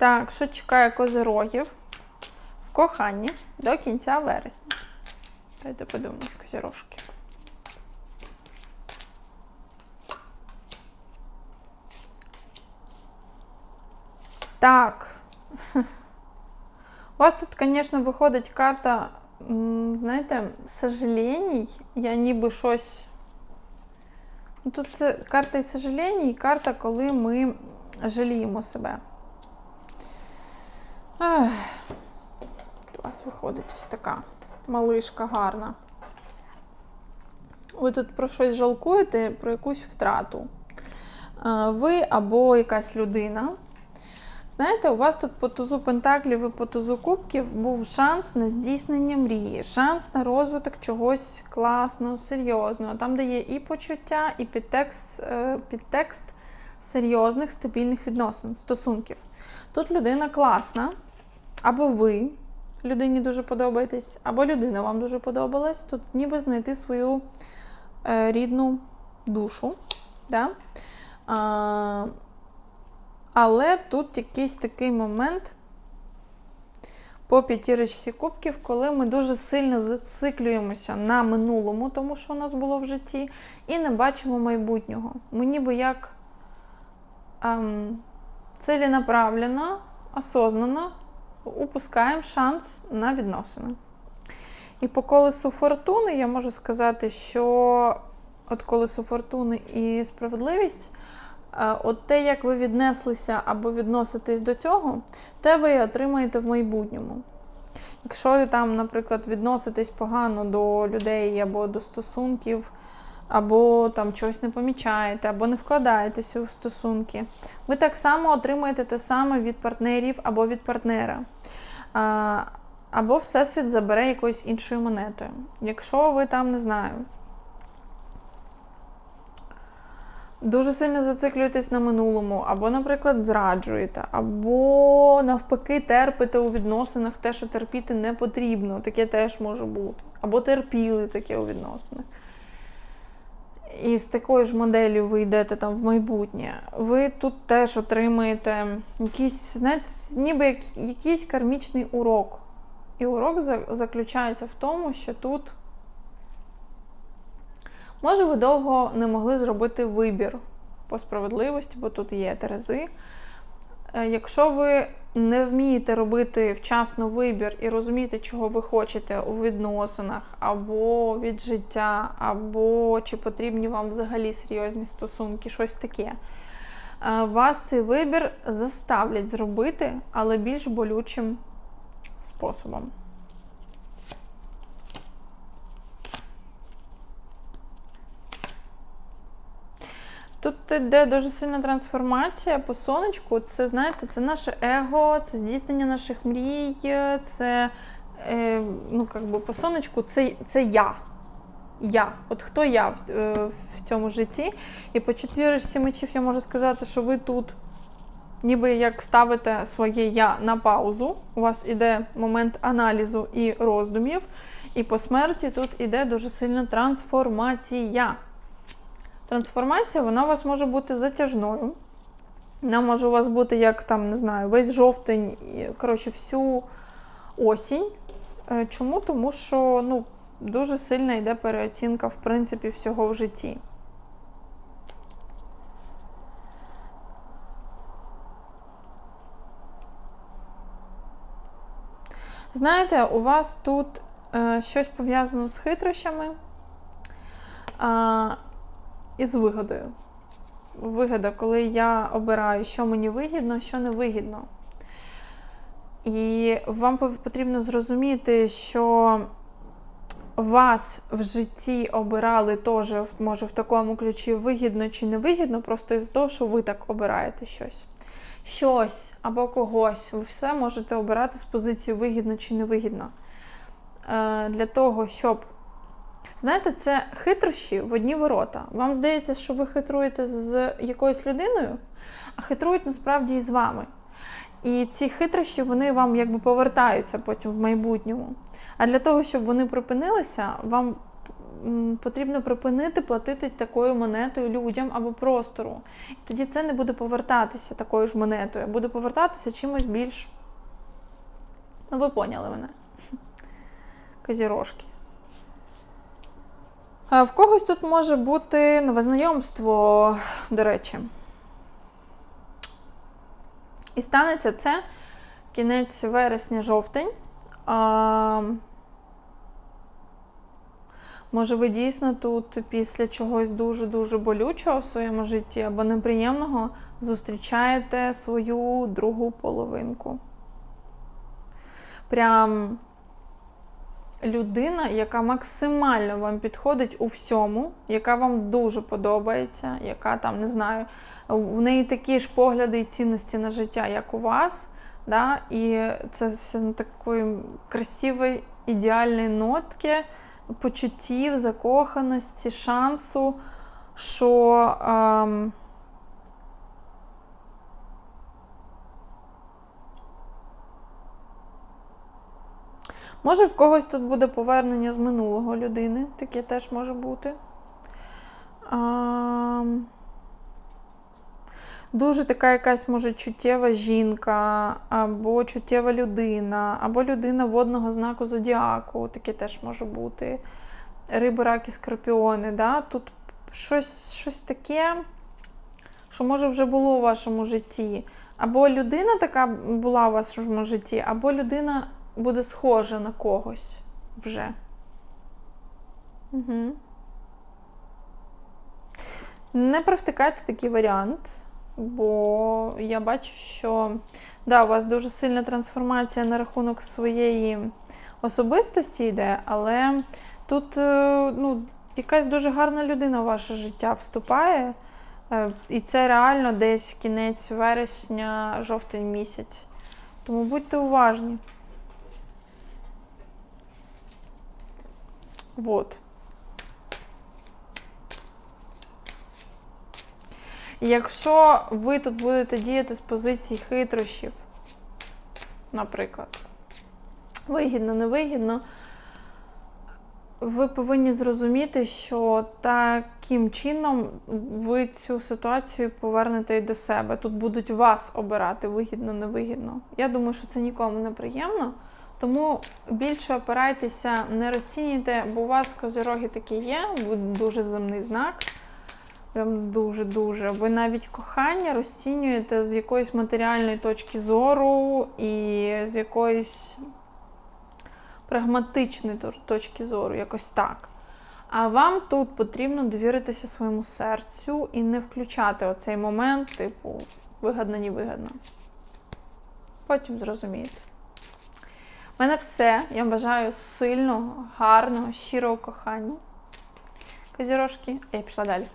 Так, що чекає козирогів в коханні до кінця вересня? Давайте подивимось козирожки. Так. У вас тут, звісно, виходить карта, знаєте, сожалений. Я ніби щось. Ну, Тут це карта і сожалінь, і карта, коли ми жаліємо себе. Ех. У вас виходить ось така малишка гарна. Ви тут про щось жалкуєте, про якусь втрату. Е, Ви або якась людина. Знаєте, у вас тут по тузу пентаклів і по тузу кубків був шанс на здійснення мрії, шанс на розвиток чогось класного, серйозного, там, де є і почуття, і підтекст, е, підтекст серйозних стабільних відносин, стосунків. Тут людина класна, або ви людині дуже подобаєтесь, або людина вам дуже подобалась. Тут ніби знайти свою е, рідну душу. Да? А, але тут якийсь такий момент по п'ятірочці кубків, коли ми дуже сильно зациклюємося на минулому, тому що у нас було в житті, і не бачимо майбутнього. Ми ніби як ем, целенаправленно, осознанно упускаємо шанс на відносини. І по колесу фортуни я можу сказати, що от колесо фортуни і справедливість. Е, От те, як ви віднеслися або відноситесь до цього, те ви отримаєте в майбутньому. Якщо ви там, наприклад, відноситесь погано до людей або до стосунків, або там чогось не помічаєте, або не вкладаєтесь у стосунки, ви так само отримаєте те саме від партнерів або від партнера. А, Або Всесвіт забере якоюсь іншою монетою. Якщо ви там не знаю. дуже сильно зациклюєтесь на минулому, або, наприклад, зраджуєте, або навпаки терпите у відносинах те, що терпіти не потрібно. Таке теж може бути. Або терпіли таке у відносинах. І з такою ж моделлю ви йдете там в майбутнє. Ви тут теж отримаєте якийсь, знаєте, ніби як, якийсь кармічний урок. І урок за- заключається в тому, що тут. Може, ви довго не могли зробити вибір по справедливості, бо тут є терези. Е, Якщо ви не вмієте робити вчасно вибір і розумієте, чого ви хочете у відносинах, або від життя, або чи потрібні вам взагалі серйозні стосунки, щось таке, е, вас цей вибір заставлять зробити, але більш болючим способом. Тут йде дуже сильна трансформація по сонечку. Це, знаєте, це наше его, це здійснення наших мрій, це е, ну, как би, по сонечку це, це я. Я. От хто я в, е, в цьому житті. І по четвірочці мечів я можу сказати, що ви тут ніби як ставите своє я на паузу. У вас іде момент аналізу і роздумів. І по смерті тут іде дуже сильна трансформація. Трансформація, вона у вас може бути затяжною. Вона може у вас бути, як там, не знаю, весь жовтень, коротше, всю осінь. Е, Чому? Тому що ну, дуже сильна йде переоцінка, в принципі, всього в житті. Знаєте, у вас тут е, щось пов'язано з хитрощами. А, і з вигодою. Вигода, коли я обираю, що мені вигідно, що не вигідно. І вам потрібно зрозуміти, що вас в житті обирали теж, може, в такому ключі вигідно чи не вигідно, просто із того, що ви так обираєте щось. Щось або когось. Ви все можете обирати з позиції вигідно чи невигідно. Е, для того, щоб Знаєте, це хитрощі в одні ворота. Вам здається, що ви хитруєте з якоюсь людиною, а хитрують насправді і з вами. І ці хитрощі вони вам якби повертаються потім в майбутньому. А для того, щоб вони припинилися, вам потрібно припинити платити такою монетою людям або простору. І тоді це не буде повертатися такою ж монетою, буде повертатися чимось більш. Ну, ви поняли мене. Козірожки. В когось тут може бути нове знайомство, до речі. І станеться це кінець вересня-жовтень. Може, ви дійсно тут після чогось дуже-дуже болючого в своєму житті або неприємного зустрічаєте свою другу половинку. Прям людина, яка максимально вам підходить у всьому, яка вам дуже подобається, яка там, не знаю, в неї такі ж погляди і цінності на життя, як у вас. Да? І це все на такої красивої, ідеальної нотки, почуттів, закоханості, шансу, що. Ем, Може, в когось тут буде повернення з минулого людини, таке теж може бути. А, дуже така якась, може, чуттєва жінка, або чуттєва людина, або людина водного знаку зодіаку, таке теж може бути. Риби, раки, скорпіони. Да? Тут щось, щось таке, що може вже було у вашому житті. Або людина така була у вашому житті, або людина буде схожа на когось вже. Угу. Не провтикайте такий варіант, бо я бачу, що да, у вас дуже сильна трансформація на рахунок своєї особистості йде, але тут е, ну, якась дуже гарна людина в ваше життя вступає. Е, І це реально десь кінець вересня, жовтень місяць. Тому будьте уважні. Вот. Якщо ви тут будете діяти з позиції хитрощів, наприклад, вигідно, невигідно, ви повинні зрозуміти, що таким чином ви цю ситуацію повернете і до себе. Тут будуть вас обирати вигідно, невигідно. Я думаю, що це нікому не приємно. Тому більше опирайтеся, не розцінюйте, бо у вас козироги такі є, дуже земний знак. Прям дуже-дуже. Ви навіть кохання розцінюєте з якоїсь матеріальної точки зору і з якоїсь прагматичної точки зору, якось так. А вам тут потрібно довіритися своєму серцю і не включати оцей момент, типу, вигадно, невигадно. Потім зрозумієте. У мене все. Я бажаю сильного, гарного, щирого кохання. Козірожки, я пішла далі.